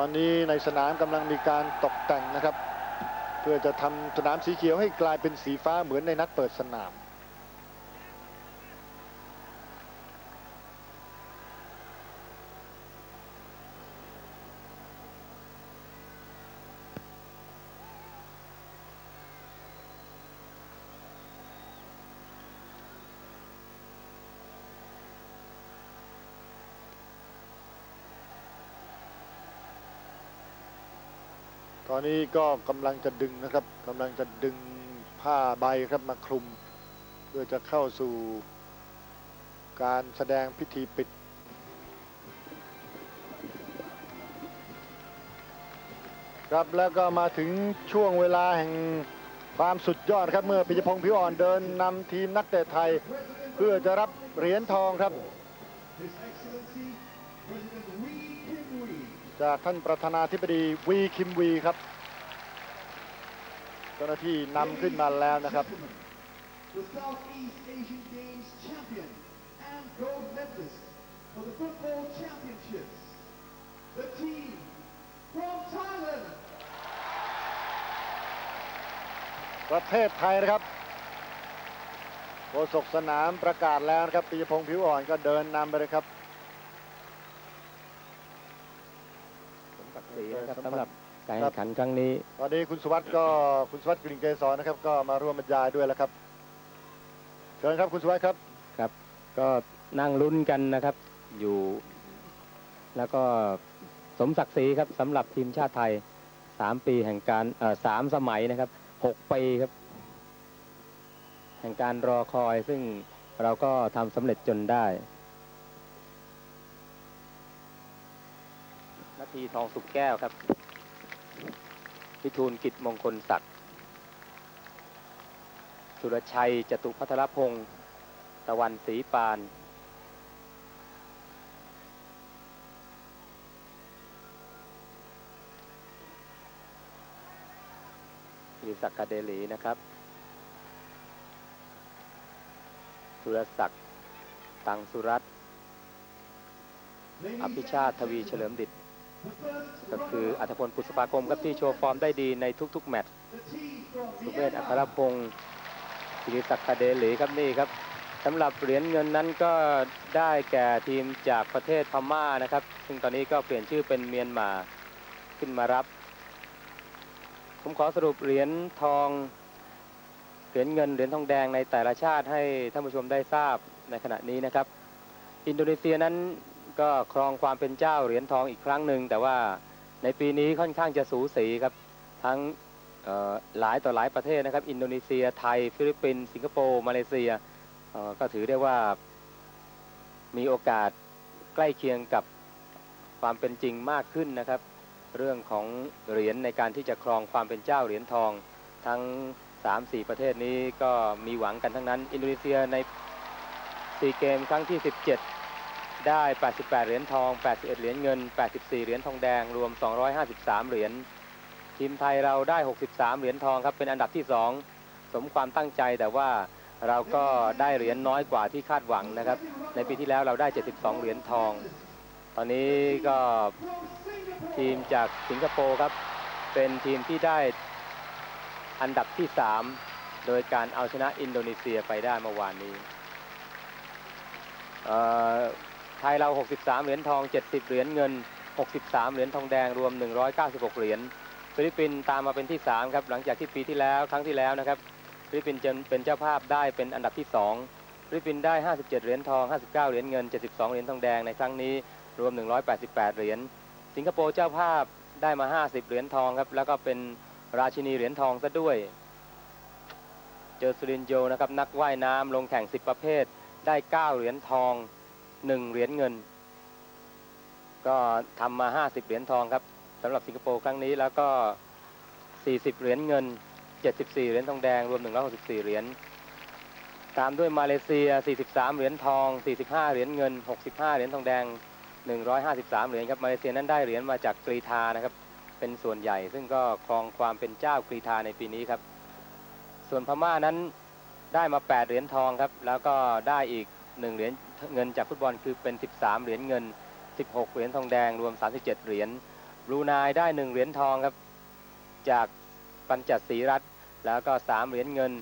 อนนี้ในสนามกำลังมีการตกแต่งนะครับ เพื่อจะทำสนามสีเขียวให้กลายเป็นสีฟ้าเหมือนในนัดเปิดสนาม ตอนนี้ก็กำลังจะดึงนะครับกำลังจะดึงผ้าใบครับมาคลุม เพื่อจะเข้าสู่การแสดงพิธีปิดครับแล้วก็มาถึงช่วงเวลาแห่งความสุดยอดครับ เมื่อปิยพงศ์ผิวอ่อนเดินนำทีมนักเตะไทย เพื่อจะรับเหรียญทองครับ จากท่านประธานาธิบดีวีคิมวีครับเจ้าหน้าที่นำขึ้นมาแล้วนะครับ The Southeast Asian Games champion and gold medalist for the football championships. The team from Thailand. ประเทศไทยนะครับโฆษกสนามประกาศแล้วนะครับปิยพงศ์ผิวอ่อนก็เดินนำไปเลยครับ สมศักดิ์ศรี นะครับสมศักดิ์สำหรับการแข่งขันครั้งนี้ ตอนนี้คุณสุวัสด์ก็คุณสุวัสด์กลิ่นเกษรนะครับ ก็มาร่วมบรรยายด้วยแล้วครับเชิญครับคุณสุวัสด์ครับครับ ก็นั่งลุ้นกันนะครับอยู่ แล้วก็สมศักดิ์ศรีครับสำหรับทีมชาติไทยสามปีแห่งการเอ่อสามสมัยนะครับหกปีครับ แห่งการรอคอยซึ่งเราก็ทำสำเร็จจนได้ นา ทีทองสุกแก้วครับ พิทูลกิจมงคลศักดิ์สุรชัยจตุพัทรพงศ์ตะวันศรีปานอิศักดิ์กาเดลีนะครับ สุรศักดิ์ตังสุรัตน์อภิชาติทวีเฉลิมดิต The first ก็คืออัธพลปุษภาคมครับที่โชว์ฟอร์มได้ดีในทุกๆ แมตช์สุเมธอัครพงศ์ศิริศักดิ์เดหลีครับนี่ครับสำหรับเหรียญเงินนั้นก็ได้แก่ทีมจากประเทศพม่านะครับ ซึ่งตอนนี้ก็เปลี่ยนชื่อเป็นเมียนมาขึ้นมารับ ผมขอสรุปเหรียญทองเหรียญเงินเหรียญทองแดงในแต่ละชาติให้ท่านผู้ชมได้ทราบในขณะนี้นะครับ อินโดนีเซียนั้น ก็ครองความเป็นเจ้าเหรียญทองอีกครั้งหนึ่งแต่ว่าในปีนี้ค่อนข้างจะสูสีครับ ทั้งหลายต่อหลายประเทศนะครับ อินโดนีเซียไทย ฟิลิปปินส์สิงคโปร์มาเลเซียก็ถือได้ว่ามีโอกาสใกล้เคียงกับความเป็นจริงมากขึ้นนะครับ เรื่องของเหรียญในการที่จะครองความเป็นเจ้าเหรียญทอง ทั้ง 3-4 ประเทศนี้ก็มีหวังกันทั้งนั้น อินโดนีเซียในซีเกมครั้งที่ 17 ได้ 88 เหรียญทอง 81 เหรียญเงิน 84 เหรียญทองแดง รวม 253 เหรียญ ทีมไทยเราได้ 63 เหรียญทองครับ เป็นอันดับที่ 2 สมความตั้งใจแต่ว่าเราก็ได้เหรียญน้อยกว่าที่คาดหวังนะครับ ในปีที่แล้วเราได้ 72 เหรียญทอง ตอนนี้ก็ทีมจากสิงคโปร์ครับ เป็นทีมที่ได้อันดับที่ 3 โดยการเอาชนะอินโดนีเซียไปได้เมื่อวานนี้เอ่อ ไทยเรา 63 เหรียญทอง 70 เหรียญเงิน 63 เหรียญทองแดงรวม 196 เหรียญฟิลิปปินส์ตามมาเป็นที่ 3 ครับ หลังจากที่ปีที่แล้วครั้งที่แล้วนะครับฟิลิปปินส์จะเป็นเจ้าภาพได้เป็นอันดับที่ 2 ฟิลิปปินส์ได้ 57 เหรียญทอง 59 เหรียญเงิน 72 เหรียญทองแดงในครั้งนี้รวม 188 เหรียญสิงคโปร์เจ้าภาพได้มา 50 เหรียญทองครับแล้วก็เป็นราชินีเหรียญทองซะด้วย เจอสุรินโยนะครับนักว่ายน้ำลงแข่ง 10 ประเภทได้ 9 เหรียญทอง 1เหรียญเงิน ก็ทำมา50เหรียญทองครับสำหรับสิงคโปร์ครั้งนี้แล้วก็40เหรียญเงิน74เหรียญทองแดงรวม164เหรียญตามด้วยมาเลเซีย 43 เหรียญทอง 45 เหรียญเงิน 65 เหรียญทองแดง 153 เหรียญครับ มาเลเซียนั้นได้เหรียญมาจากกรีธานะครับ เป็นส่วนใหญ่ ซึ่งก็ครองความเป็นเจ้ากรีธาในปีนี้ครับ ส่วนพม่านั้นได้มา 8 เหรียญทองครับ แล้วก็ได้อีก 1 เหรียญ เงินจากฟุตบอลคือเป็น 13 เหรียญเงิน 16 เหรียญทองแดงรวม 37 เหรียญบรูไนได้หนึ่งเหรียญทองครับ จากปัญจศรีรัตแล้วก็สามเหรียญเงิน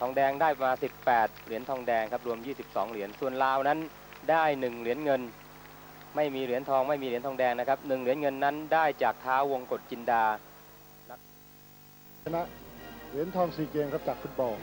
ทองแดงได้มา 18 เหรียญทองแดงครับรวม 22 เหรียญส่วนลาวนั้นได้หนึ่งเหรียญเงิน ไม่มีเหรียญทองไม่มีเหรียญทองแดงนะครับหนึ่งเหรียญเงินนั้นได้จากเท้าวงกฎจินดาชนะเหรียญทองซีเกมครับจากฟุตบอล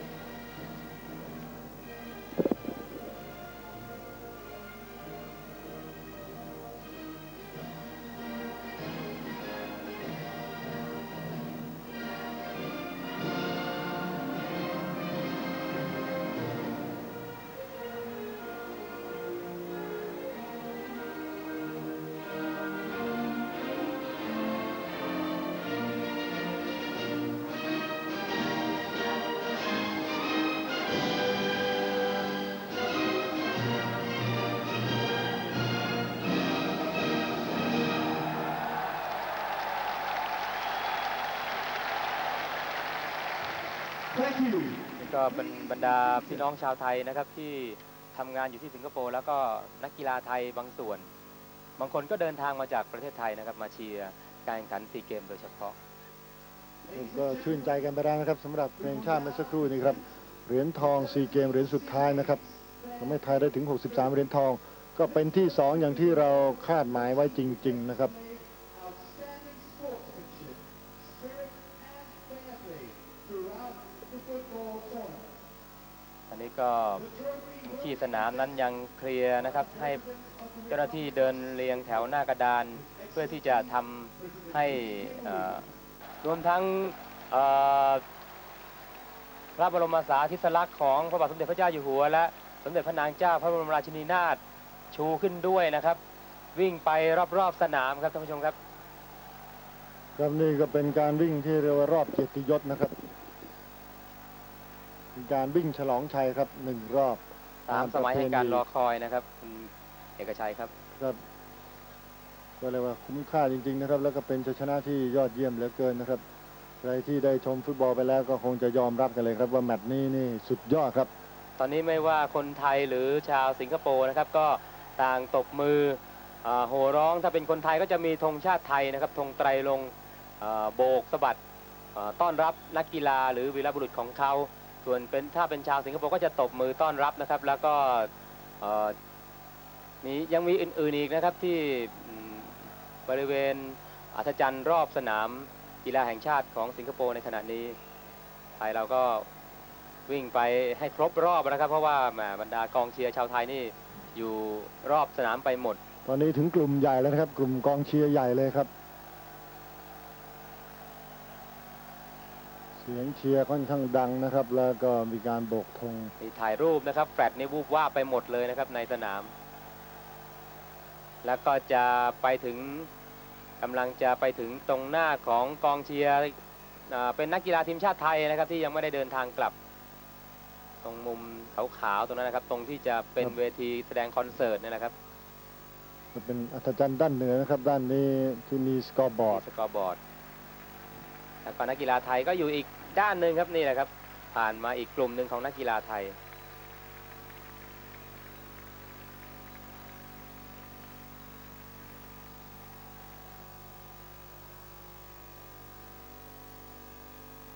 นี่ก็เป็นบรรดาพี่น้องชาวไทยนะครับที่ทำงานอยู่ที่สิงคโปร์แล้วก็นักกีฬาไทยบางส่วน บางคนก็เดินทางมาจากประเทศไทยนะครับมาเชียร์การแข่งขันซีเกมโดยเฉพาะก็ชื่นใจกันไปแล้วนะครับสำหรับเพลงชาติเมื่อสักครู่นี้ครับเหรียญทองซีเกมเหรียญสุดท้ายนะครับทำให้ไทยได้ถึง 63 เหรียญทอง ก็เป็นที่ 2 อย่างที่เราคาดหมายไว้จริง ๆ นะครับ ก็ที่สนามนั้นยังเคลียร์นะครับ ให้เจ้าหน้าที่เดินเรียงแถวหน้ากระดาน เพื่อที่จะทำให้รวมทั้งพระบรมสาธิสลักษณ์ของพระบาทสมเด็จพระเจ้าอยู่หัว และสมเด็จพระนางเจ้าพระบรมราชินีนาถชูขึ้นด้วยนะครับ วิ่งไปรอบๆสนามครับท่านผู้ชมครับ ครับนี่ก็เป็นการวิ่งที่เรียกว่ารอบเกียรติยศนะครับ เป็นการวิ่งฉลองชัยครับหนึ่งรอบตามสมัยแห่งการรอคอยนะครับคุณเอกชัยครับครับก็เรียกว่าคุ้มค่าจริง ๆ นะครับ แล้วก็เป็นชัยชนะที่ยอดเยี่ยมเหลือเกินนะครับใครที่ได้ชมฟุตบอลไปแล้วก็คงจะยอมรับกันเลยครับว่าแมตช์นี้นี่สุดยอดครับ ตอนนี้ไม่ว่าคนไทยหรือชาวสิงคโปร์นะครับ ก็ต่างตบมืออาโห่ร้องถ้าเป็นคนไทยก็จะมีธงชาติไทยนะครับธงไตรลงค์อ่าโบกสะบัดอ่าต้อนรับนักกีฬาหรือวีรบุรุษของเขา ส่วนเป็นถ้าเป็นชาวสิงคโปร์ก็จะตบมือต้อนรับนะครับ แล้วก็เอ่อมียังมีอื่นๆอีกนะครับที่บริเวณอัศจรรย์รอบสนามกีฬาแห่งชาติของสิงคโปร์ในขณะนี้ไทยเราก็วิ่งไปให้ครบรอบนะครับ เพราะว่าแหมบรรดากองเชียร์ชาวไทยนี่อยู่รอบสนามไปหมด ตอนนี้ถึงกลุ่มใหญ่แล้วนะครับ กลุ่มกองเชียร์ใหญ่เลยครับ เสียงเชียร์ค่อนข้างดังนะครับ แล้วก็มีการโบกธงมีถ่ายรูปนะครับ แฟลตนี่วูบว่าบไปหมดเลยนะครับในสนาม แล้วก็จะไปถึงกำลังจะไปถึงตรงหน้าของกองเชียร์อ่าเป็นนักกีฬาทีมชาติไทยนะครับ ที่ยังไม่ได้เดินทางกลับ ตรงมุมขาวๆตรงนั้นนะครับ ตรงที่จะเป็นเวทีแสดงคอนเสิร์ตนี่แหละครับก็เป็นอัศจรรย์ด้านเหนือนะครับ ด้านนี้ที่มีสกอร์บอร์ดสกอร์บอร์ด แล้วก็นักกีฬาไทยก็อยู่อีกด้านหนึ่งครับนี่แหละครับ ผ่านมาอีกกลุ่มหนึ่งของนักกีฬาไทย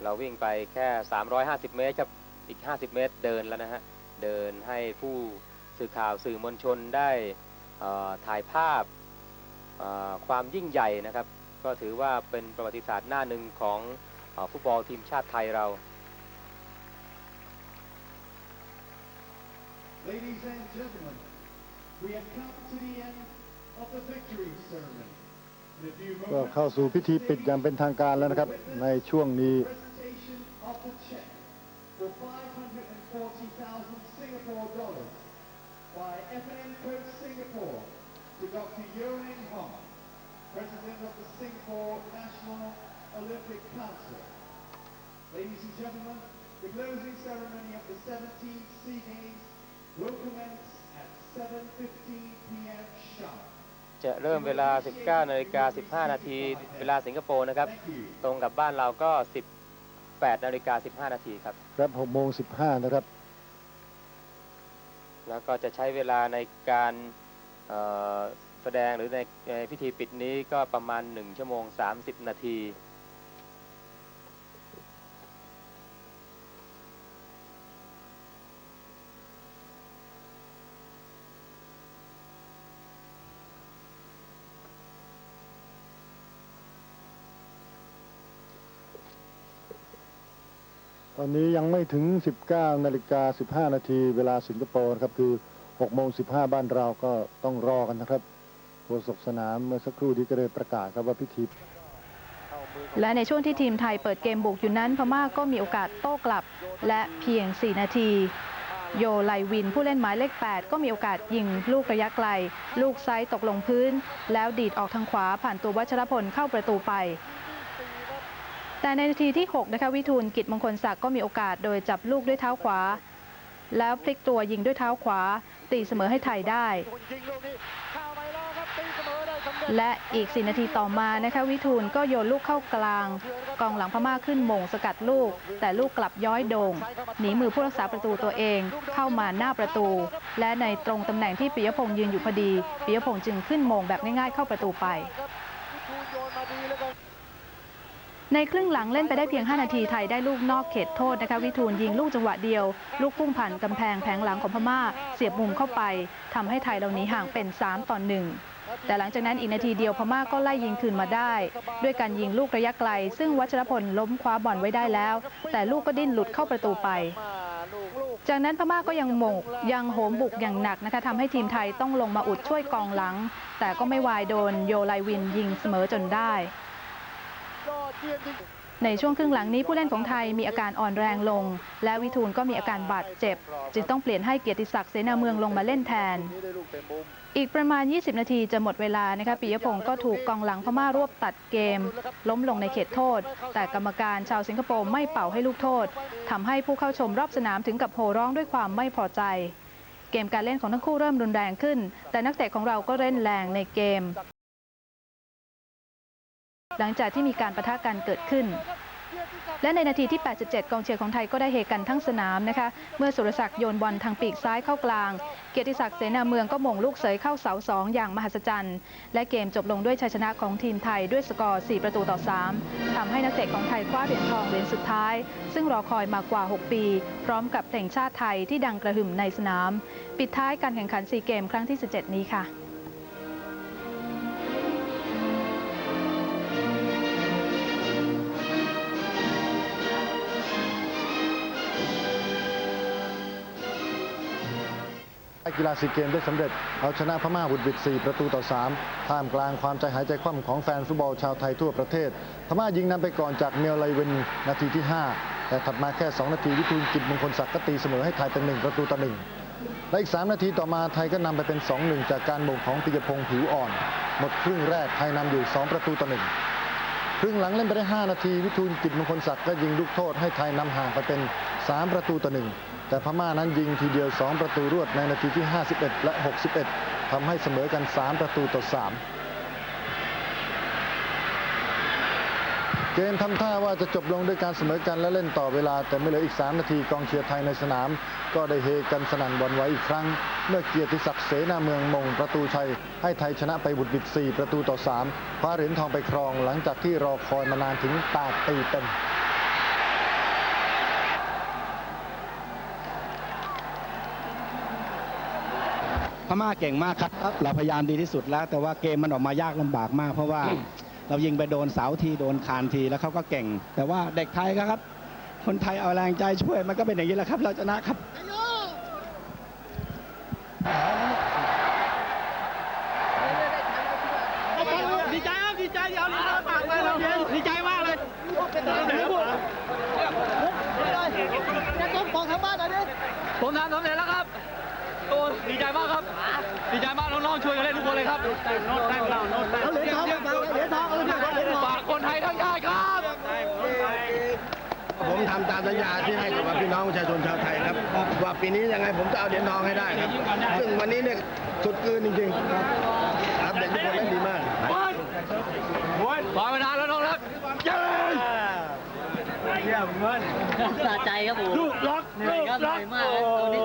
เราวิ่งไปแค่ 350 เมตรครับอีก 50 เมตรเดินแล้วนะฮะ เดินให้ผู้สื่อข่าวสื่อมวลชนได้ถ่ายภาพความยิ่งใหญ่นะครับ ก็ถือว่าเป็นประวัติศาสตร์หน้าหนึ่งของเออฟุตบอลทีมชาติไทยเรา Ladies and gentlemen, we have come to the end of the victory ceremony. In a few ก็ moments, เข้าสู่พิธีปิดอย่างเป็นทางการแล้วนะครับ ในช่วงนี้ presentation of the check for 540,000 Singapore dollars by F&N Coach Singapore to Dr. Yohan Hong, President of the Singapore National Olympic Council. Ladies and gentlemen, the closing ceremony of the 17th SEA Games will commence at 7.15 p.m. sharp. จะเริ่มเวลา 19นาฬิกา15 นาที เวลาสิงคโปร์นะครับ Thank you. ตรงกับบ้านเราก็ 18นาฬิกา15 นาทีครับ ครับ6โมง15 นะครับ แล้วก็จะใช้เวลาในการเอ่อ แสดงหรือในในพิธีปิดนี้ก็ประมาณ1ชั่วโมง30นาที ตอนนี้ยังไม่ถึง 19นาฬิกา15 นาที เวลาสิงคโปร์นะครับคือ6โมง15 บ้านเราก็ต้องรอกันนะครับ โฆษกสนามเมื่อสักครู่นี้ก็ได้ประกาศครับว่าพิธีและในช่วงที่ทีมไทยเปิดเกมบุกอยู่นั้นพม่าก็มีโอกาสโต้กลับ และเพียง 4 นาที โยไลวินผู้เล่นหมายเลข 8 ก็มีโอกาสยิงลูกระยะไกล ลูกไซส์ตกลงพื้น แล้วดีดออกทางขวาผ่านตัววัชรพลเข้าประตูไป แต่ในนาทีที่ 6 นะคะวิทูลกิจมงคลศักดิ์ก็มีโอกาสโดยจับลูกด้วยเท้าขวา แล้วพลิกตัวยิงด้วยเท้าขวา ตีเสมอให้ไทยได้ และอีก 4 นาทีต่อมานะคะวิทูลก็โยนลูกเข้ากลาง กองหลังพม่าขึ้นมงสกัดลูก แต่ลูกกลับย้อยโด่งหนีมือผู้รักษาประตูตัวเองเข้ามาหน้าประตู และในตรงตำแหน่งที่ปิยพงษ์ยืนอยู่พอดีปิยพงษ์จึงขึ้นมงแบบง่ายๆเข้าประตูไปในครึ่งหลังเล่นไปได้เพียง 5 นาทีไทยได้ลูกนอกเขตโทษนะคะวิทูลยิงลูกจังหวะเดียว ลูกพุ่งผ่านกำแพงแผงหลังของพม่า เสียบมุมเข้าไปทำให้ไทยเราหนีห่างเป็น 3 ต่อ 1 แต่หลังจากนั้นอีกนาทีเดียวพม่าก็ไล่ยิงคืนมาได้ ด้วยการยิงลูกระยะไกล ซึ่งวัชรพลล้มคว้าบอลไว้ได้แล้ว แต่ลูกก็ดิ้นหลุดเข้าประตูไป จากนั้นพม่าก็ยังหมกยังโหมบุกอย่างหนักนะคะทำให้ทีมไทยต้องลงมาอุดช่วยกองหลัง แต่ก็ไม่วายโดนโยไลวินยิงเสมอจนได้ ในช่วงครึ่งหลังนี้ผู้เล่นของไทยมีอาการอ่อนแรงลง และวิทูลก็มีอาการบาดเจ็บ จึงต้องเปลี่ยนให้เกียรติศักดิ์เสนาเมืองลงมาเล่นแทน อีกประมาณ 20 นาทีจะหมดเวลานะคะปิยพงศ์ก็ถูกกองหลังพม่ารวบตัดเกม ล้มลงในเขตโทษ แต่กรรมการชาวสิงคโปร์ไม่เป่าให้ลูกโทษทำให้ผู้เข้าชมรอบสนามถึงกับโห่ร้องด้วยความไม่พอใจ เกมการเล่นของทั้งคู่เริ่มรุนแรงขึ้น แต่นักเตะของเราก็เล่นแรงในเกม หลังจากที่มีการประทะกันเกิดขึ้น และในนาทีที่ 87 กองเชียร์ของไทยก็ได้เฮกันทั้งสนามนะคะ เมื่อสุรศักดิ์โยนบอลทางปีกซ้ายเข้ากลาง เกียรติศักดิ์เสนาเมืองก็ม่งลูกเสยเข้าเสาสองอย่างมหัศจรรย์ และเกมจบลงด้วยชัยชนะของทีมไทยด้วยสกอร์ 4 ประตูต่อ 3ทำให้นักเตะของไทยคว้าเหรียญทองเหรียญสุดท้าย ซึ่งรอคอยมากว่า 6 ปี พร้อมกับเพลงชาติไทยที่ดังกระหึ่มในสนาม ปิดท้ายการแข่งขันซีเกมครั้งที่ 17 นี้ค่ะ กีฬาซีเกมได้สำเร็จ เอาชนะพม่าบุดบิด 4 ประตูต่อ 3 ท่ามกลางความใจหายใจคว่ำของแฟนฟุตบอลชาวไทยทั่วประเทศ พม่ายิงนำไปก่อนจากเมลไลเวนนาทีที่ 5 แต่ถัดมาแค่ 2 นาทีวิทูลกิจมงคลศักดิ์ก็ตีเสมอให้ไทยเป็น 1 ประตูต่อ 1 และอีก 3 นาทีต่อมาไทยก็นำไปเป็น 2-1 จากการบ่งของปิยพงษ์ผิวอ่อน หมดครึ่งแรกไทยนำอยู่ 2 ประตูต่อ 1ครึ่งหลังเล่นไปได้ 5 นาที วิทูลกิจมงคลศักดิ์ก็ยิงลูกโทษให้ไทยนำห่างไปเป็น 3 ประตูต่อ1แต่พม่านั้นยิงทีเดียว 2 ประตูรวดในนาทีที่ 51 และ 61ทำให้เสมอกัน 3 ประตูต่อ 3 เกมทำท่าว่าจะจบลงด้วยการเสมอกันและเล่นต่อเวลา แต่ไม่เหลืออีก 3 นาทีกองเชียร์ไทยในสนาม ก็ได้เฮกันสนั่นวันไหวอีกครั้ง เมื่อเกียรติศักดิ์เสนาเมืองมงประตูชัย ให้ไทยชนะไปบุดบิด 4 ประตูต่อ 3 คว้าเหรียญทองไปครองหลังจากที่รอคอยมานานถึง8ปีเต็ม พม่าเก่งมากครับ เราพยายามดีที่สุดแล้ว แต่ว่าเกมมันออกมายากลำบากมาก เพราะว่าเรายิงไปโดนเสาทีโดนคานทีแล้วเขาก็เก่ง แต่ว่าเด็กไทยครับ คนไทยเอาแรงใจช่วย มันก็เป็นอย่างนี้แหละครับ เราชนะครับดีใจครับดีใจเอาลิ้นมาปากเลยเราดีใจมากเลยจะต้มของทางบ้านหน่อยดิผมทำสำเร็จแล้วครับ โอ้ดีใจมากครับ ดีใจมากน้องๆช่วยกันเล่นทุกคนเลยครับโน้ตแต้มเราโน้ตแต้มเหรียญทองเหรียญทองเหรียญทองเหรียญทองฝากคนไทยทั้งชาติครับ ผมทำตามสัญญาที่ให้กับพี่น้องประชาชนชาวไทยครับ ว่าปีนี้ยังไงผมจะเอาเหรียญทองให้ได้ครับ ซึ่งวันนี้เนี่ยสุดเกินจริงๆครับเด็กทุกคนเล่นดีมากฝากมานานแล้วน้องครับเย้สะใจครับผมลูกล็อกเหนื่อยครับเหนื่อยมากครับตอนนี้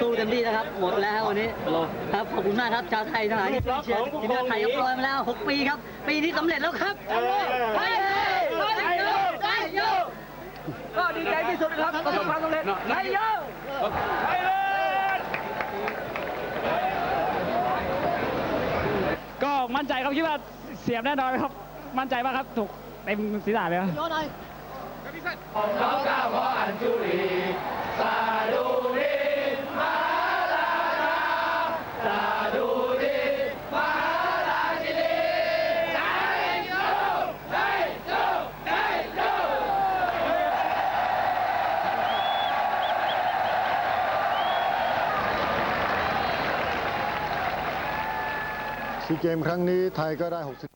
สู้เต็มที่นะครับ หมดแล้ววันนี้ครับขอบคุณมากครับชาวไทยทั้งหลายที่เชียร์ทีมชาติไทยก็ปล่อยมาแล้ว 6 ปีครับ ปีนี้สำเร็จแล้วครับไทยไทยโยไทยโยก็ดีใจที่สุดครับประสบความสำเร็จไทยโยก็มั่นใจครับคิดว่าเสียบแน่นอนครับ มั่นใจมากครับถูกเต็มศีรษะเลยครับ เกมครั้งนี้ไทยก็ได้ 60